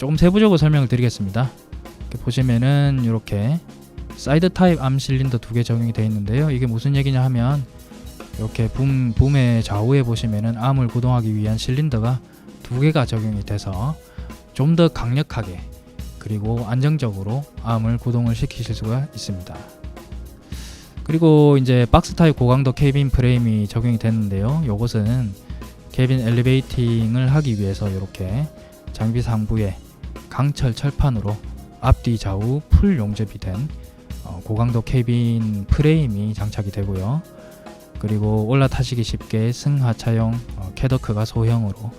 조금 세부적으로 설명을 드리겠습니다. 이렇게 보시면은 이렇게 사이드 타입 암 실린더 두 개 적용이 되어 있는데요. 이게 무슨 얘기냐 하면 이렇게 붐 붐의 좌우에 보시면은 암을 구동하기 위한 실린더가 두 개가 적용이 돼서 좀 더 강력하게 그리고 안정적으로 암을 구동을 시키실 수가 있습니다. 그리고 이제 박스 타입 고강도 케빈 프레임이 적용이 됐는데요. 요것은 케빈 엘리베이팅을 하기 위해서 이렇게 장비 상부에 강철 철판으로 앞뒤 좌우 풀 용접이 된 어, 고강도 케빈 프레임이 장착이 되고요. 그리고 올라타시기 쉽게 승하차용 어, 캐더크가 소형으로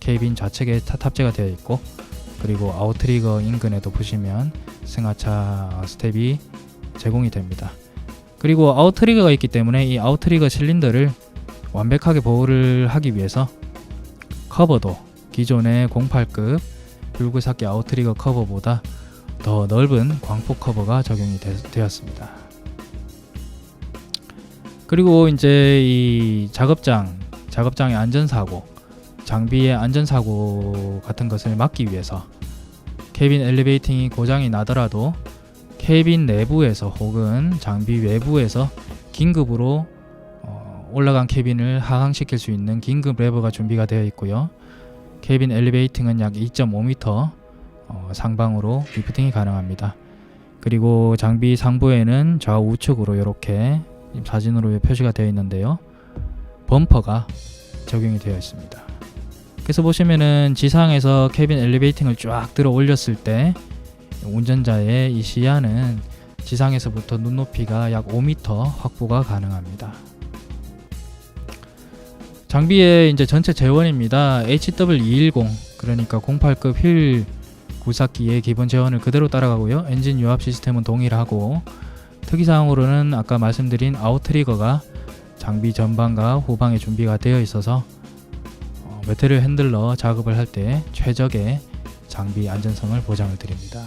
케빈 좌측에 타- 탑재가 되어 있고 그리고 아웃트리거 인근에도 보시면 승하차 스텝이 제공이 됩니다. 그리고 아웃트리거가 있기 때문에 이 아웃트리거 실린더를 완벽하게 보호를 하기 위해서 커버도 기존의 08급 붉은삭기 아웃트리거 커버보다 더 넓은 광폭 커버가 적용이 되, 었습니다 그리고 이제 이 작업장, 작업장의 안전사고, 장비의 안전사고 같은 것을 막기 위해서 케빈 엘리베이팅이 고장이 나더라도 케빈 내부에서 혹은 장비 외부에서 긴급으로 어, 올라간 케빈을 하강시킬 수 있는 긴급 레버가 준비가 되어 있고요. 케빈 엘리베이팅은 약 2.5m 어, 상방으로 리프팅이 가능합니다. 그리고 장비 상부에는 좌우측으로 이렇게 사진으로 표시가 되어 있는데요. 범퍼가 적용이 되어 있습니다. 그래서 보시면은 지상에서 케빈 엘리베이팅을 쫙 들어 올렸을 때 운전자의 이 시야는 지상에서부터 눈높이가 약 5m 확보가 가능합니다. 장비의 이제 전체 재원입니다. HW210 그러니까 08급 휠 구삭기의 기본 재원을 그대로 따라가고요. 엔진 유압 시스템은 동일하고 특이사항으로는 아까 말씀드린 아웃트리거가 장비 전방과 후방에 준비가 되어 있어서 어, 메테리얼 핸들러 작업을 할 때 최적의 장비 안전성을 보장을 드립니다.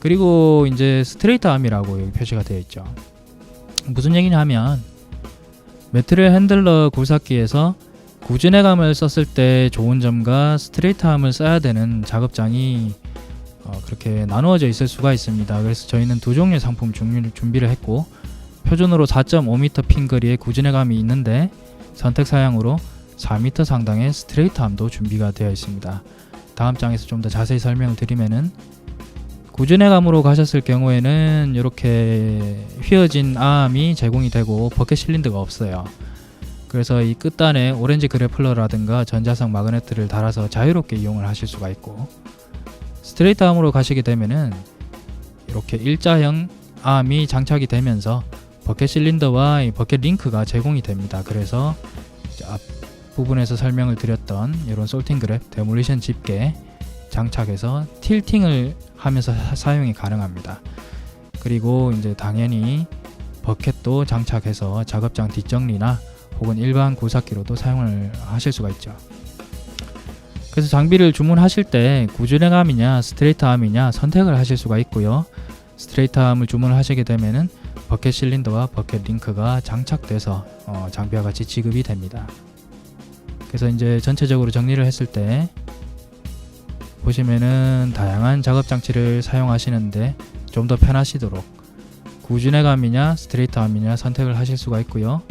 그리고 이제 스트레이트 암이라고 여기 표시가 되어 있죠. 무슨 얘기냐 하면 메트리얼 핸들러 굴삭기에서 구진해감을 썼을 때 좋은 점과 스트레이트 암을 써야 되는 작업장이 어, 그렇게 나누어져 있을 수가 있습니다. 그래서 저희는 두 종류의 상품 준비를, 했고 표준으로 4.5m 핑거리의 구진해감이 있는데 선택 사양으로 4m 상당의 스트레이트 암도 준비가 되어 있습니다. 다음 장에서 좀 더 자세히 설명을 드리면은 구진해감으로 가셨을 경우에는 이렇게 휘어진 암이 제공이 되고 버켓 실린더가 없어요. 그래서 이 끝단에 오렌지 그래플러라든가 전자석 마그네트를 달아서 자유롭게 이용을 하실 수가 있고 스트레이트 암으로 가시게 되면은 이렇게 일자형 암이 장착이 되면서 버켓 실린더와 이 버켓 링크가 제공이 됩니다. 그래서 앞 부분에서 설명을 드렸던 이런 솔팅 그랩, 데몰리션 집게 장착해서 틸팅을 하면서 사- 사용이 가능합니다. 그리고 이제 당연히 버켓도 장착해서 작업장 뒷정리나 혹은 일반 구삭기로도 사용을 하실 수가 있죠. 그래서 장비를 주문하실 때 구준행암이냐 스트레이트 암이냐 선택을 하실 수가 있고요. 스트레이트 암을 주문하시게 되면은 버켓 실린더와 버켓 링크가 장착돼서 어, 장비와 같이 지급이 됩니다. 그래서 이제 전체적으로 정리를 했을 때 보시면은 다양한 작업 장치를 사용하시는데 좀 더 편하시도록 구준해감이냐 스트레이트 암이냐 선택을 하실 수가 있고요.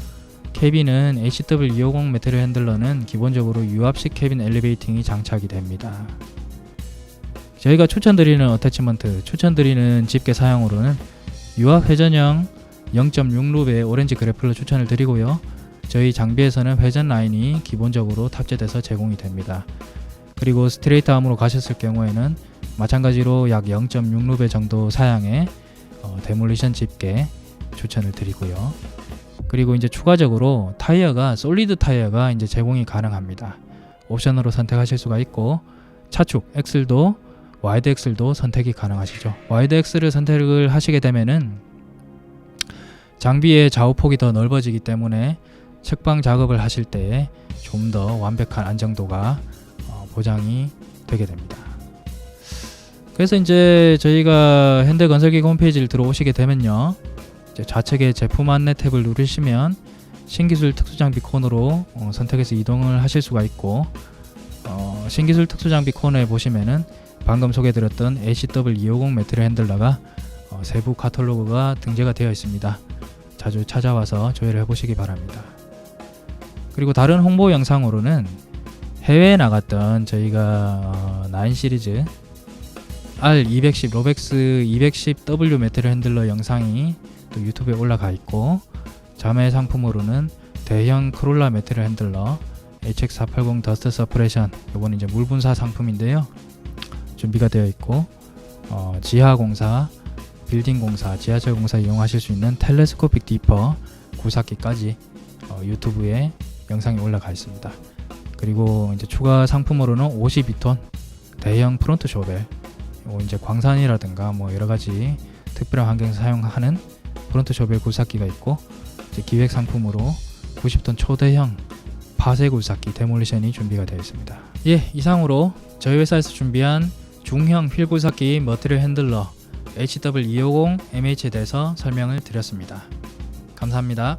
캐빈은 HW250 메테리얼 핸들러는 기본적으로 유압식 캐빈 엘리베이팅이 장착이 됩니다. 저희가 추천드리는 어태치먼트, 추천드리는 집게 사용으로는 유압 회전형 0.6루베의 오렌지 그래플러 추천을 드리고요. 저희 장비에서는 회전 라인이 기본적으로 탑재돼서 제공이 됩니다. 그리고 스트레이트 암으로 가셨을 경우에는 마찬가지로 약 0.6루베 정도 사양의 어, 데몰리션 집게 추천을 드리고요. 그리고 이제 추가적으로 타이어가 솔리드 타이어가 이제 제공이 가능합니다. 옵션으로 선택하실 수가 있고 차축 엑셀도 와이드 엑셀도 선택이 가능하시죠. 와이드 엑셀을 선택을 하시게 되면은 장비의 좌우폭이 더 넓어지기 때문에 측방 작업을 하실 때 좀 더 완벽한 안정도가 어, 보장이 되게 됩니다. 그래서 이제 저희가 현대 건설기 홈페이지를 들어오시게 되면요. 좌측에 제품 안내 탭을 누르시면 신기술 특수장비 코너로 어, 선택해서 이동을 하실 수가 있고 어, 신기술 특수장비 코너에 보시면은 방금 소개드렸던 HW250 매트를 핸들러가 어, 세부 카탈로그가 등재가 되어 있습니다. 자주 찾아와서 조회를 해보시기 바랍니다. 그리고 다른 홍보 영상으로는 해외에 나갔던 저희가 어, 9 시리즈 R210 로백스 210W 매트를 핸들러 영상이 또 유튜브에 올라가 있고 자매 상품으로는 대형 크롤라 매트를 핸들러 HX480 더스트 서프레션 이건 이제 물 분사 상품인데요 준비가 되어 있고 어, 지하 공사, 빌딩 공사, 지하철 공사 이용하실 수 있는 텔레스코픽 디퍼 구사기까지 어, 유튜브에 영상이 올라가 있습니다. 그리고 이제 추가 상품으로는 52톤 대형 프론트 쇼벨 요 이제 광산이라든가 뭐 여러 가지 특별한 환경에서 사용하는 프론트 쇼벨 굴삭기가 있고 이제 기획 상품으로 90톤 초대형 파쇄 굴삭기 데몰리션이 준비가 되어 있습니다. 예, 이상으로 저희 회사에서 준비한 중형 휠 굴삭기 머티리얼 핸들러 HW250 MH에 대해서 설명을 드렸습니다. 감사합니다.